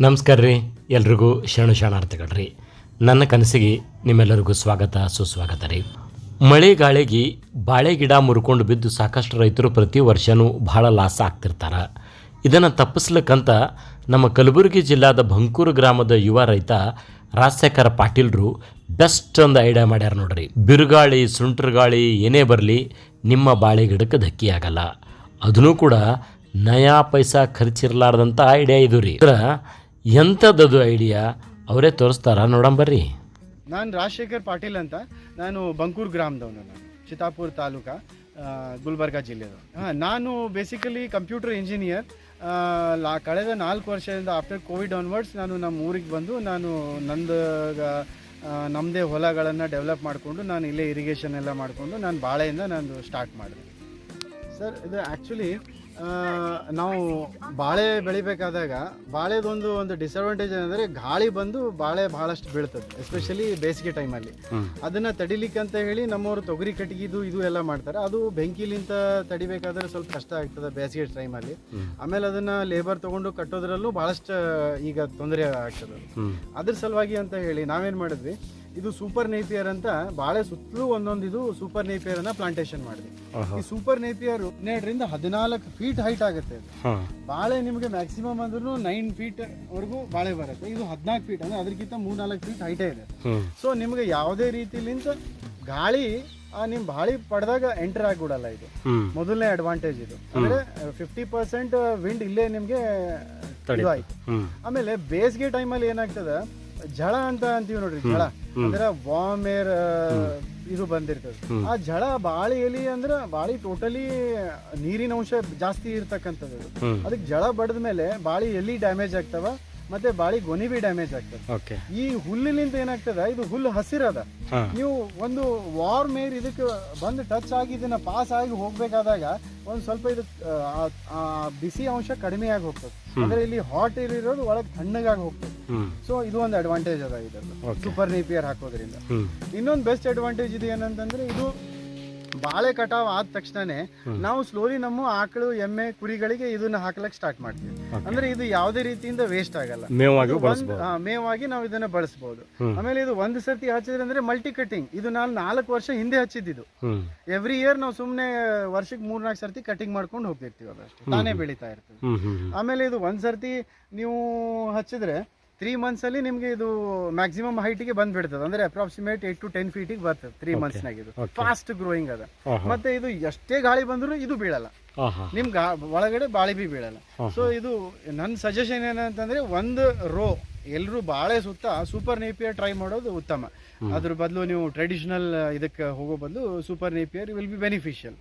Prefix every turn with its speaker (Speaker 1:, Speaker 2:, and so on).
Speaker 1: ನಮಸ್ಕಾರ ರೀ, ಎಲ್ರಿಗೂ ಶರಣು ಶರಣಾರ್ಥಿಗಳ್ರಿ. ನನ್ನ ಕನಸಿಗೆ ನಿಮ್ಮೆಲ್ಲರಿಗೂ ಸ್ವಾಗತ, ಸುಸ್ವಾಗತ ರೀ. ಮಳೆ ಗಾಳಿಗೆ ಬಾಳೆ ಗಿಡ ಮುರ್ಕೊಂಡು ಬಿದ್ದು ಸಾಕಷ್ಟು ರೈತರು ಪ್ರತಿ ವರ್ಷವೂ ಭಾಳ ಲಾಸ್ ಆಗ್ತಿರ್ತಾರೆ. ಇದನ್ನು ತಪ್ಪಿಸ್ಲಿಕ್ಕಂತ ನಮ್ಮ ಕಲಬುರಗಿ ಜಿಲ್ಲಾದ ಬಂಕೂರು ಗ್ರಾಮದ ಯುವ ರೈತ ರಾಜಶೇಖರ ಪಾಟೀಲ್ರು ಬೆಸ್ಟ್ ಒಂದು ಐಡಿಯಾ ಮಾಡ್ಯಾರ ನೋಡ್ರಿ. ಬಿರುಗಾಳಿ, ಸುಂಟ್ರಗಾಳಿ ಏನೇ ಬರಲಿ ನಿಮ್ಮ ಬಾಳೆ ಗಿಡಕ್ಕೆ ಧಕ್ಕಿ ಆಗಲ್ಲ. ಅದನ್ನು ಕೂಡ ನಯಾ ಪೈಸಾ ಖರ್ಚಿರ್ಲಾರ್ದಂಥ ಐಡಿಯಾ ಇದು ರೀ. ಇದ್ರ ಎಂಥದ್ದದು ಐಡಿಯಾ ಅವರೇ ತೋರಿಸ್ತಾರ? ನೋಡಂಬರ್ರಿ
Speaker 2: ನಾನು ರಾಜಶೇಖರ್ ಪಾಟೀಲ್ ಅಂತ. ನಾನು ಬಂಕೂರ್ ಗ್ರಾಮದವನು ನಾನು ಚಿತಾಪುರ್ ತಾಲೂಕಾ ಗುಲ್ಬರ್ಗ ಗುಲ್ಬರ್ಗಾ ಜಿಲ್ಲೆದು. ಹಾಂ ನಾನು ಬೇಸಿಕಲಿ ಕಂಪ್ಯೂಟರ್ ಇಂಜಿನಿಯರ್ ಲಾ ಕಳೆದ ನಾಲ್ಕು ವರ್ಷದಿಂದ ಆಫ್ಟರ್ ಕೋವಿಡ್ ಆನ್ವರ್ಡ್ಸ್ ನಾನು ನಮ್ಮ ಊರಿಗೆ ಬಂದು ನಾನು ನಂದು ನಮ್ಮದೇ ಹೊಲಗಳನ್ನು ಡೆವಲಪ್ ಮಾಡಿಕೊಂಡು ನಾನು ಇಲ್ಲೇ ಇರಿಗೇಷನ್ ಎಲ್ಲ ಮಾಡಿಕೊಂಡು ನಾನು ಬಾಳೆಯಿಂದ ನಾನು ಸ್ಟಾರ್ಟ್ ಮಾಡಿದೆ. ಸರ್ ಇದು ಆ್ಯಕ್ಚುಲಿ ನಾವು ಬಾಳೆ ಬೆಳಿಬೇಕಾದಾಗ ಬಾಳೆದೊಂದು ಒಂದು ಡಿಸ್ಅಡ್ವಾಂಟೇಜ್ ಏನಂದ್ರೆ ಗಾಳಿ ಬಂದು ಬಾಳೆ ಬಹಳಷ್ಟು ಬೀಳ್ತದೆ ಎಸ್ಪೆಷಲಿ ಬೇಸಿಗೆ ಟೈಮಲ್ಲಿ ಅದನ್ನ ತಡಿಲಿಕ್ಕೆ ಅಂತ ಹೇಳಿ ನಮ್ಮವರು ತೊಗರಿ ಕಟ್ಟಿಗಿದು ಇದು ಎಲ್ಲ ಮಾಡ್ತಾರೆ. ಅದು ಬೆಂಕಿಲಿಂತ ತಡಿಬೇಕಾದ್ರೆ ಸ್ವಲ್ಪ ಕಷ್ಟ ಆಗ್ತದೆ ಬೇಸಿಗೆ ಟೈಮಲ್ಲಿ ಆಮೇಲೆ ಅದನ್ನ ಲೇಬರ್ ತೊಗೊಂಡು ಕಟ್ಟೋದ್ರಲ್ಲೂ ಬಹಳಷ್ಟು ಈಗ ತೊಂದರೆ ಆಗ್ತದೆ. ಅದ್ರ ಸಲುವಾಗಿ ಅಂತ ಹೇಳಿ ನಾವೇನ್ ಮಾಡಿದ್ವಿ ಇದು ಸೂಪರ್ ನೇಪಿಯರ್ ಅಂತ ಬಾಳೆ ಸುತ್ತಲೂ ಒಂದೊಂದು ಇದು ಸೂಪರ್ ನೇಪಿಯರ್ ಅನ್ನ ಪ್ಲಾಂಟೇಶನ್ ಮಾಡಿದ್ವಿ. ಈ ಸೂಪರ್ ನೇಪಿಯರ್ ಹನ್ನೆರಡರಿಂದ ಹದಿನಾಲ್ಕು ಫೀಟ್ ಹೈಟ್ ಆಗುತ್ತೆ ಬಾಳೆ ನಿಮಗೆ ಮ್ಯಾಕ್ಸಿಮಮ್ ಅಂದ್ರೂ ನೈನ್ ಫೀಟ್ ವರೆಗೂ ಬಾಳೆ ಬರುತ್ತೆ. ಇದು ಹದಿನಾಲ್ಕು ಫೀಟ್ ಅಂದ್ರೆ ಅದಕ್ಕಿಂತ ಮೂರ್ ನಾಲ್ಕು ಫೀಟ್ ಹೈಟೇ ಇದೆ ಸೊ ನಿಮಗೆ ಯಾವುದೇ ರೀತಿಲಿಂತ ಗಾಳಿ ಆ ನಿಮ್ ಬಾಳಿ ಪಡೆದಾಗ ಎಂಟರ್ ಆಗಿಬಿಡಲ್ಲ ಇದು. ಮೊದಲನೇ ಅಡ್ವಾಂಟೇಜ್ ಇದು. ಅಂದ್ರೆ ಫಿಫ್ಟಿ ಪರ್ಸೆಂಟ್ ವಿಂಡ್ ಇಲ್ಲೇ ನಿಮ್ಗೆ ಇದು ಆಯ್ತು. ಆಮೇಲೆ ಬೇಸಿಗೆ ಟೈಮಲ್ಲಿ ಏನಾಗ್ತದ? ಝಳ ಅಂತ ಅಂತೀವಿ ನೋಡ್ರಿ ಝಳ ಅಂದ್ರೆ ವಾಮ್ ಏರ್ ಇದು ಬಂದಿರ್ತದೆ. ಆ ಝಳ ಬಾಳಿ ಎಲಿ ಅಂದ್ರೆ ಬಾಳಿ ಟೋಟಲಿ ನೀರಿನ ಅಂಶ ಜಾಸ್ತಿ ಇರ್ತಕ್ಕಂಥದ್ದು ಅದು. ಅದಕ್ಕೆ ಝಳ ಬಡದ ಮೇಲೆ ಬಾಳಿ ಎಲಿ ಡ್ಯಾಮೇಜ್ ಆಗ್ತವ ಮತ್ತೆ ಬಾಳಿ ಗೊನಿ ಬಿ ಡ್ಯಾಮೇಜ್ ಆಗ್ತದೆ ಈ ಹುಲ್ಲಿನಿಂದ ಏನಾಗ್ತದ ಇದು ಹುಲ್ಲು ಹಸಿರದ. ನೀವು ಒಂದು ವಾರ್ ಮೇರ್ ಇದಕ್ಕೆ ಬಂದು ಟಚ್ ಆಗಿ ಇದನ್ನ ಪಾಸ್ ಆಗಿ ಹೋಗ್ಬೇಕಾದಾಗ ಒಂದ್ ಸ್ವಲ್ಪ ಇದು ಬಿಸಿ ಅಂಶ ಕಡಿಮೆ ಆಗಿ ಹೋಗ್ತದೆ ಅಂದ್ರೆ ಇಲ್ಲಿ ಹಾಟ್ ಏರ್ ಇರೋದು ಒಳಗೆ ತಣ್ಣಗಾಗಿ ಹೋಗ್ತದೆ. ಸೊ ಇದು ಒಂದು ಅಡ್ವಾಂಟೇಜ್ ಅದ ಇದ್ರದ್ದು. ಸೂಪರ್ ನೇಪಿಯರ್ ಹಾಕೋದ್ರಿಂದ. ಇನ್ನೊಂದು ಬೆಸ್ಟ್ ಅಡ್ವಾಂಟೇಜ್ ಇದೆ ಏನಂತಂದ್ರೆ ಇದು ಬಾಳೆ ಕಟಾವ್ ಆದ ತಕ್ಷಣನೇ ನಾವು ಸ್ಲೋಲಿ ನಮ್ಮ ಆಕಳು ಎಮ್ಮೆ ಕುರಿಗಳಿಗೆ ಇದನ್ನ ಹಾಕ್ಲಕ್ ಸ್ಟಾರ್ಟ್ ಮಾಡ್ತೀವಿ. ಅಂದ್ರೆ ಇದು ಯಾವುದೇ ರೀತಿಯಿಂದ ವೇಸ್ಟ್ ಆಗಲ್ಲ.
Speaker 1: ಮೇವಾಗಿ
Speaker 2: ನಾವು ಇದನ್ನ ಬಳಸಬಹುದು ಆಮೇಲೆ ಇದು ಒಂದ್ ಸರ್ತಿ ಹಚ್ಚಿದ್ರೆ ಅಂದ್ರೆ ಮಲ್ಟಿ ಕಟಿಂಗ್ ಇದು ನಾನು ನಾಲ್ಕು ವರ್ಷ ಹಿಂದೆ ಹಚ್ಚಿದ್ದು ಎವ್ರಿ ಇಯರ್ ನಾವು ಸುಮ್ನೆ ವರ್ಷಕ್ಕೆ ಮೂರ್ನಾಲ್ಕು ಸರ್ತಿ ಕಟಿಂಗ್ ಮಾಡ್ಕೊಂಡು ಹೋಗ್ತಿರ್ತೀವಿ ಅದಷ್ಟು ತಾನೇ ಬೆಳೀತಾ ಇರ್ತದೆ. ಆಮೇಲೆ ಇದು ಒಂದ್ ಸರ್ತಿ ನೀವು ಹಚ್ಚಿದ್ರೆ ತ್ರೀ ಮಂತ್ಸ್ ಅಲ್ಲಿ ನಿಮ್ಗೆ ಇದು ಮ್ಯಾಕ್ಸಿಮಮ್ ಹೈಟಿಗೆ ಬಂದ್ಬಿಡ್ತದೆ. ಅಂದ್ರೆ ಅಪ್ರಾಕ್ಸಿಮೇಟ್ ಏಟ್ ಟು ಟೆನ್ ಫೀಟಿಗೆ ಬರ್ತದೆ ತ್ರೀ ಮಂತ್ಸ್ನಾಗ ಇದು. ಫಾಸ್ಟ್ ಗ್ರೋಯಿಂಗ್ ಅದ. ಮತ್ತೆ ಇದು ಎಷ್ಟೇ ಗಾಳಿ ಬಂದರೂ ಇದು ಬೀಳಲ್ಲ. ನಿಮ್ಗೆ ಒಳಗಡೆ ಬಾಳೆ ಬಿ ಬೀಳಲ್ಲ. ಸೊ ಇದು ನನ್ನ ಸಜೆಷನ್ ಏನಂತಂದ್ರೆ ಒಂದು ರೋ ಎಲ್ಲರೂ ಬಾಳೆ ಸುತ್ತ ಸೂಪರ್ ನೇಪಿಯರ್ ಟ್ರೈ ಮಾಡೋದು ಉತ್ತಮ. ಅದ್ರ ಬದಲು ನೀವು ಟ್ರೆಡಿಷನಲ್ ಇದಕ್ಕೆ ಹೋಗೋ ಬದಲು super Napier will be beneficial